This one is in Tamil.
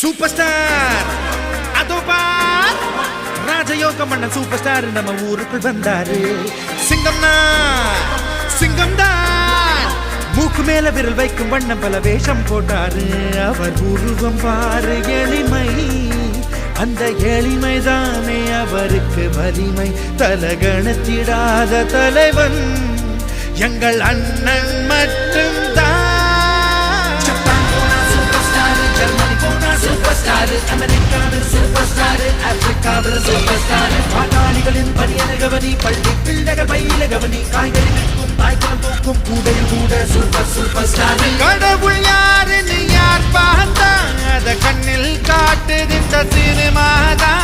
சூப்பர் ஸ்டார் அதோ பார். ராஜயோக மன்னன் சூப்பர் ஸ்டார் நம்ம ஊருக்குள் வந்தாரு. சிங்கம்னா சிங்கம் தான் மூக்கு மேல விரல் வைக்கும் வண்ணம் பல வேஷம் போட்டாரு. அவர் உருவம் பாரு எளிமை. அந்த எளிமைதானே அவருக்கு வலிமை. தலகணத்திடாத தலைவன். எங்கள் அண்ணன் பட்டாளிகளின் பணியன கவனி பள்ளி பிள்ளக பையில கவனி காய்கறி நிற்கும் தாய்க்கால் போக்கும் கூடையில் கூட சூப்பர் சூப்பர் ஸ்டார் கடவுள் யாருன்னு யார் பார்த்தா அத கண்ணில் காட்டுது இந்த சினிமா தான்